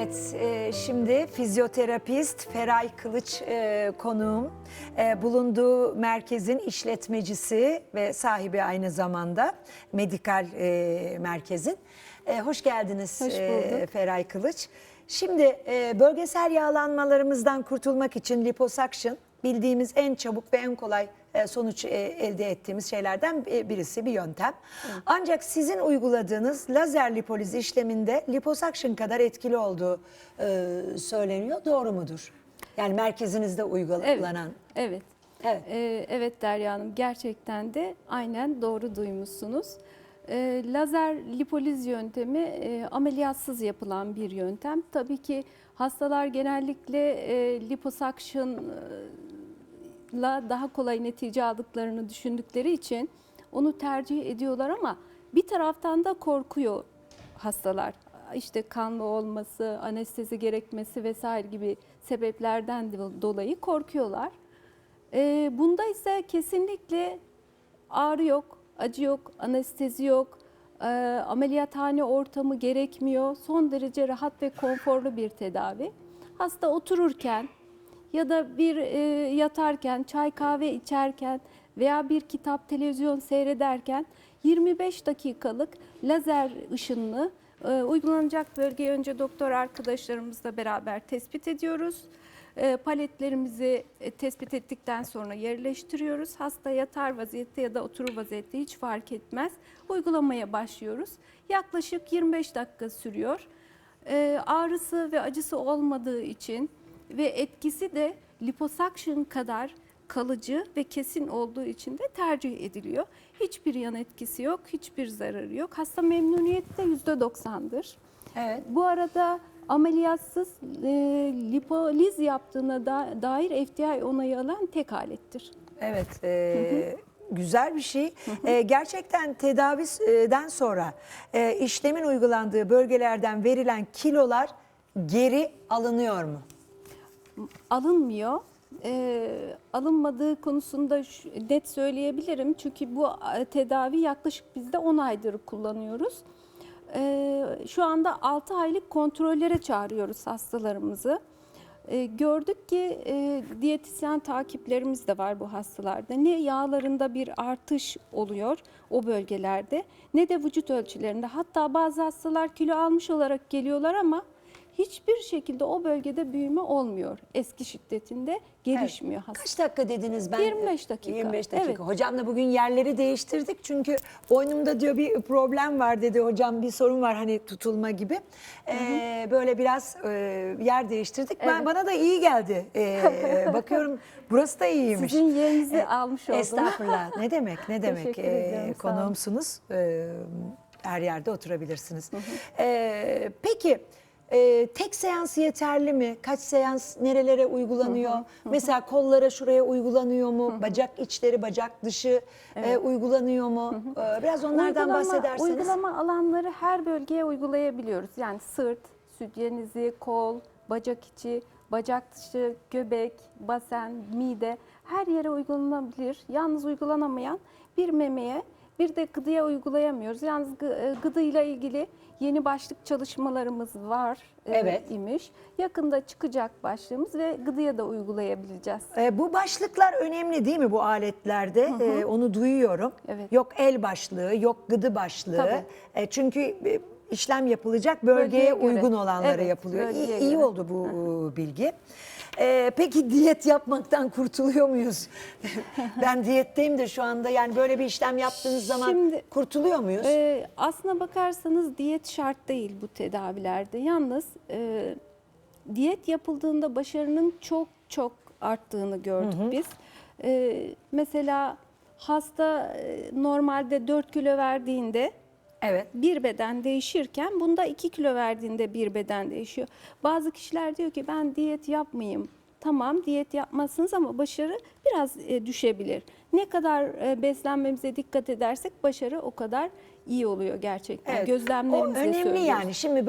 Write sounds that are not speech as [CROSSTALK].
Evet, e, şimdi fizyoterapist Feray Kılıç e, konuğum. E, bulunduğu merkezin işletmecisi ve sahibi aynı zamanda medikal e, merkezin. E, hoş geldiniz Hoş e. Feray Kılıç. Şimdi e, bölgesel yağlanmalarımızdan kurtulmak için liposuction bildiğimiz en çabuk ve en kolay sonuç e, elde ettiğimiz şeylerden e, birisi bir yöntem. Ancak sizin uyguladığınız lazer lipoliz işleminde liposuction kadar etkili olduğu e, söyleniyor. Doğru mudur? Yani merkezinizde uygulanan. Evet. Evet. Ee, evet Derya Hanım gerçekten de aynen doğru duymuşsunuz. Ee, lazer lipoliz yöntemi e, ameliyatsız yapılan bir yöntem. Tabii ki hastalar genellikle e, liposuction'la daha kolay netice aldıklarını düşündükleri için onu tercih ediyorlar ama bir taraftan da korkuyor hastalar. İşte kanlı olması, anestezi gerekmesi vesaire gibi sebeplerden dolayı korkuyorlar. Ee, bunda ise kesinlikle ağrı yok, acı yok, anestezi yok, e, ameliyathane ortamı gerekmiyor. Son derece rahat ve konforlu bir tedavi. Hasta otururken ya da bir e, yatarken, çay kahve içerken veya bir kitap, televizyon seyrederken 25 dakikalık lazer ışınlı e, uygulanacak bölgeyi önce doktor arkadaşlarımızla beraber tespit ediyoruz. E, paletlerimizi e, tespit ettikten sonra yerleştiriyoruz. Hasta yatar vaziyette ya da oturur vaziyette hiç fark etmez. Uygulamaya başlıyoruz. Yaklaşık 25 dakika sürüyor. E, ağrısı ve acısı olmadığı için ve etkisi de liposuction kadar kalıcı ve kesin olduğu için de tercih ediliyor. Hiçbir yan etkisi yok, hiçbir zararı yok. Hasta memnuniyeti de %90'dır. Evet. Bu arada ameliyatsız e, lipoliz yaptığına da, dair FDI onayı alan tek alettir. Evet, e, güzel bir şey. E, gerçekten tedaviden sonra e, işlemin uygulandığı bölgelerden verilen kilolar geri alınıyor mu? Alınmıyor. E, alınmadığı konusunda net söyleyebilirim. Çünkü bu e, tedavi yaklaşık bizde 10 aydır kullanıyoruz. E, şu anda 6 aylık kontrollere çağırıyoruz hastalarımızı. E, gördük ki e, diyetisyen takiplerimiz de var bu hastalarda. Ne yağlarında bir artış oluyor o bölgelerde ne de vücut ölçülerinde. Hatta bazı hastalar kilo almış olarak geliyorlar ama hiçbir şekilde o bölgede büyüme olmuyor. Eski şiddetinde gelişmiyor hasta. Kaç dakika dediniz ben? 25 dakika. 25 dakika. Evet. Hocamla bugün yerleri değiştirdik çünkü boynumda diyor bir problem var dedi hocam bir sorun var hani tutulma gibi. Ee, böyle biraz e, yer değiştirdik. Ben Evet. bana da iyi geldi. Ee, [LAUGHS] bakıyorum burası da iyiymiş. Sizin yerinizi almış oldum. Estağfurullah. Ne demek? Ne [LAUGHS] demek? Ee, konuğumsunuz. Ee, her yerde oturabilirsiniz. Ee, peki e, tek seans yeterli mi? Kaç seans nerelere uygulanıyor? Mesela kollara şuraya uygulanıyor mu? Bacak içleri, bacak dışı e, uygulanıyor mu? Ee, biraz onlardan Uygulama- bahsederseniz. Uygulama alanları her bölgeye uygulayabiliyoruz. Yani sırt, sütyenizi, kol, bacak içi, bacak dışı, göbek, basen, mide her yere uygulanabilir. Yalnız uygulanamayan bir memeye bir de gıdıya uygulayamıyoruz. Yalnız e, gıdıyla ilgili yeni başlık çalışmalarımız var e, Evet. imiş. Yakında çıkacak başlığımız ve gıdıya da uygulayabileceğiz. E, bu başlıklar önemli değil mi bu aletlerde? E, onu duyuyorum. Evet. Yok el başlığı, yok gıdı başlığı. Tabii. E, çünkü e, işlem yapılacak bölgeye, Bölgeye göre. uygun olanları Evet, yapılıyor. İyi, iyi oldu bu e, bilgi. E, peki diyet yapmaktan kurtuluyor muyuz? [LAUGHS] ben diyetteyim de şu anda yani böyle bir işlem yaptığınız zaman Şimdi- kurtuluyor muyuz? Ee, aslına bakarsanız diyet şart değil bu tedavilerde. Yalnız e, diyet yapıldığında başarının çok çok arttığını gördük biz. Ee, mesela hasta e, normalde 4 kilo verdiğinde evet. bir beden değişirken bunda 2 kilo verdiğinde bir beden değişiyor. Bazı kişiler diyor ki ben diyet yapmayayım. Tamam diyet yapmazsınız ama başarı biraz e, düşebilir. Ne kadar e, beslenmemize dikkat edersek başarı o kadar iyi oluyor gerçekten. Evet. O önemli söylüyoruz. yani. Şimdi